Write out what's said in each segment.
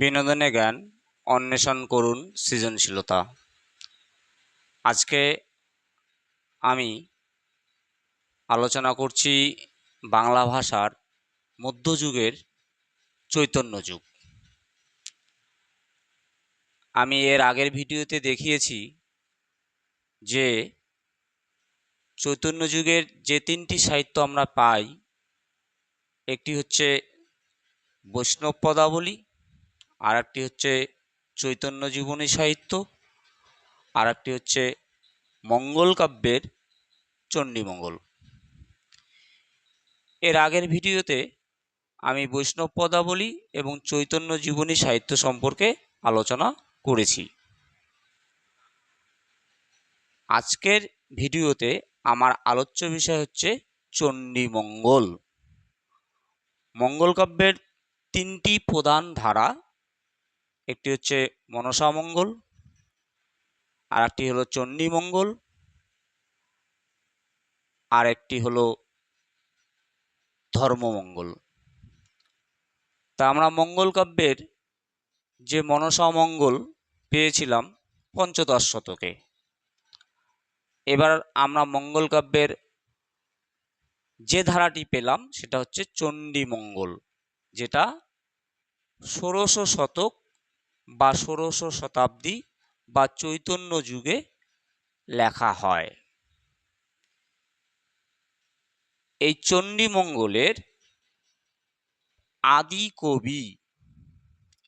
বিনোদনে জ্ঞান অন্বেষণ করুন সৃজনশীলতা। আজকে আমি আলোচনা করছি বাংলা ভাষার মধ্যযুগের চৈতন্য যুগ। আমি এর আগের ভিডিওতে দেখিয়েছি যে চৈতন্য যুগের যে তিনটি সাহিত্য আমরা পাই, একটি হচ্ছে বৈষ্ণব পদাবলী আর একটি হচ্ছে চৈতন্য জীবনী সাহিত্য আর একটি হচ্ছে মঙ্গল কাব্যের চণ্ডীমঙ্গল। এর আগের ভিডিওতে আমি বৈষ্ণব পদাবলী এবং চৈতন্য জীবনী সাহিত্য সম্পর্কে আলোচনা করেছি। আজকের ভিডিওতে আমার আলোচ্য বিষয় হচ্ছে চণ্ডীমঙ্গল। মঙ্গল কাব্যের তিনটি প্রধান ধারা একটি হচ্ছে মনসামঙ্গল আর একটি হলো চণ্ডীমঙ্গল আর একটি হলো ধর্মমঙ্গল তা আমরা মঙ্গল কাব্যের যে মনসামঙ্গল পেয়েছিলাম পঞ্চদশ শতকে, এবার আমরা মঙ্গল কাব্যের যে ধারাটি পেলাম সেটা হচ্ছে চণ্ডীমঙ্গল যেটা ষোড়শ শতক বা ষোড়শ শতাব্দী বা চৈতন্য যুগে লেখা হয়। এই চণ্ডীমঙ্গলের আদি কবি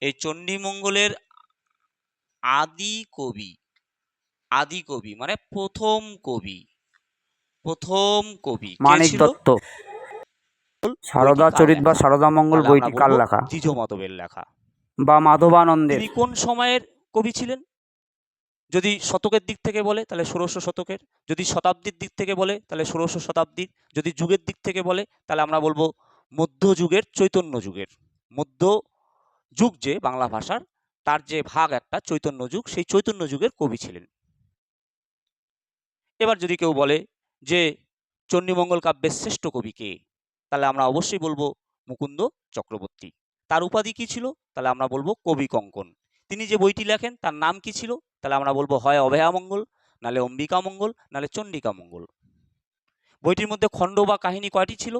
এই চণ্ডীমঙ্গলের আদি কবি আদি কবি মানে প্রথম কবি প্রথম কবি। মানিক দত্ত। সারদা চরিত বা? সারদা মঙ্গল বইটি কার লেখা? দ্বিজ মাধবের লেখা। বা মাধবানন্দের। কোন সময়ের কবি ছিলেন? যদি শতকের দিক থেকে বলে, তাহলে ষোড়শ শতকের। যদি শতাব্দীর দিক থেকে বলে, তাহলে ষোড়শ শতাব্দীর। যদি যুগের দিক থেকে বলে, তাহলে আমরা বলব মধ্যযুগের চৈতন্য যুগের। মধ্য যুগ যে বাংলা ভাষার, তার যে ভাগ একটা চৈতন্য যুগ, সেই চৈতন্য যুগের কবি ছিলেন। এবার যদি কেউ বলে যে চণ্ডীমঙ্গল কাব্যের শ্রেষ্ঠ কবি কে, তাহলে আমরা অবশ্যই বলব মুকুন্দ চক্রবর্তী। তার উপাধি কি ছিল? তাহলে আমরা বলব কবি কঙ্কন। তিনি যে বইটি লেখেন, তার নাম কি ছিল? তাহলে আমরা বলব হয় অভয়া মঙ্গল নালে অম্বিকা মঙ্গল নালে চণ্ডিকা মঙ্গল। বইটির মধ্যে খণ্ড বা কাহিনী কয়টি ছিল?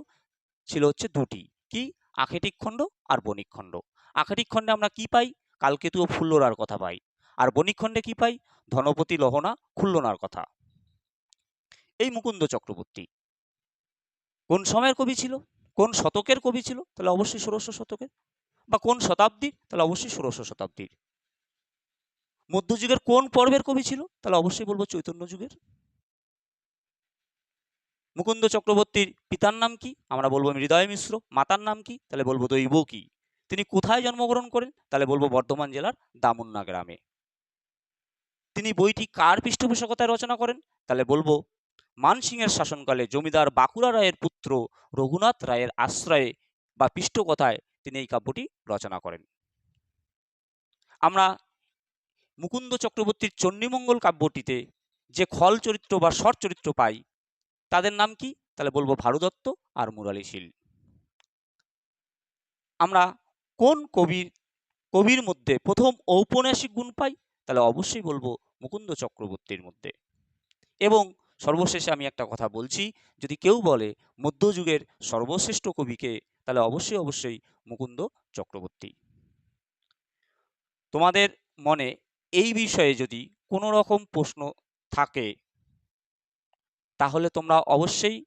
ছিল হচ্ছে দুটি। কি? আখেটিক খণ্ড আর বণিক খণ্ড। আখেটিক খণ্ডে আমরা কি পাই? কালকেতু ও ফুল্লরার কথা পাই। আর বণিক খণ্ডে কি পাই? ধনপতি লহনা খুল্লনার কথা। এই মুকুন্দ চক্রবর্তী। কোন সময়ের কবি ছিল? কোন শতকের কবি ছিল? তাহলে অবশ্যই ষোড়শ শতকের। বা কোন শতাব্দীর? তাহলে অবশ্যই ষোড়শ শতাব্দীর। মধ্যযুগের কোন পর্বের কবি ছিল? তাহলে অবশ্যই বলব চৈতন্য যুগের। মুকুন্দ চক্রবর্তীর পিতার নাম কি? আমরা বলব হৃদয় মিশ্র। মাতার নাম কি? তাহলে বলব দৈব কি। তিনি কোথায় জন্মগ্রহণ করেন? তাহলে বলব বর্ধমান জেলার দামুন্না গ্রামে। তিনি বইটি কার পৃষ্ঠপোষকতায় রচনা করেন? তাহলে বলব মানসিংহের শাসনকালে জমিদার বাঁকুড়া রায়ের পুত্র রঘুনাথ রায়ের আশ্রয়ে বা পৃষ্ঠকথায় তিনি এই কাব্যটি রচনা করেন। আমরা মুকুন্দ চক্রবর্তীর চণ্ডীমঙ্গল কাব্যটিতে যে খল চরিত্র বা সর চরিত্র পাই, তাদের নাম কি? তাহলে বলব ভারুদত্ত আর মুরালি শীল আমরা কোন কবির কবির মধ্যে প্রথম ঔপন্যাসিক গুণ পাই? তাহলে অবশ্যই বলব মুকুন্দ চক্রবর্তীর মধ্যে। এবং সর্বশেষে আমি একটা কথা বলছি, যদি কেউ বলে মধ্যযুগের সর্বশ্রেষ্ঠ কবিকে তাহলে অবশ্যই অবশ্যই মুকুন্দ চক্রবর্তী। তোমাদের মনে এই বিষয়ে যদি কোনো রকম প্রশ্ন থাকে, তাহলে তোমরা অবশ্যই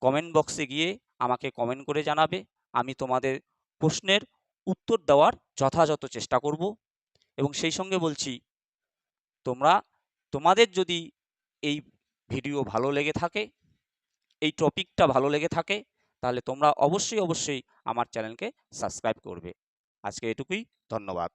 কমেন্ট বক্সে গিয়ে আমাকে কমেন্ট করে জানাবে। আমি তোমাদের প্রশ্নের উত্তর দেওয়ার যথাযথ চেষ্টা করব। এবং সেই সঙ্গে বলছি, তোমরা, তোমাদের যদি এই ভিডিও ভালো লেগে থাকে, এই টপিকটা ভালো লেগে থাকে তাহলে তোমরা অবশ্যই অবশ্যই আমার চ্যানেলকে সাবস্ক্রাইব করবে। আজকে এটুকুই ধন্যবাদ।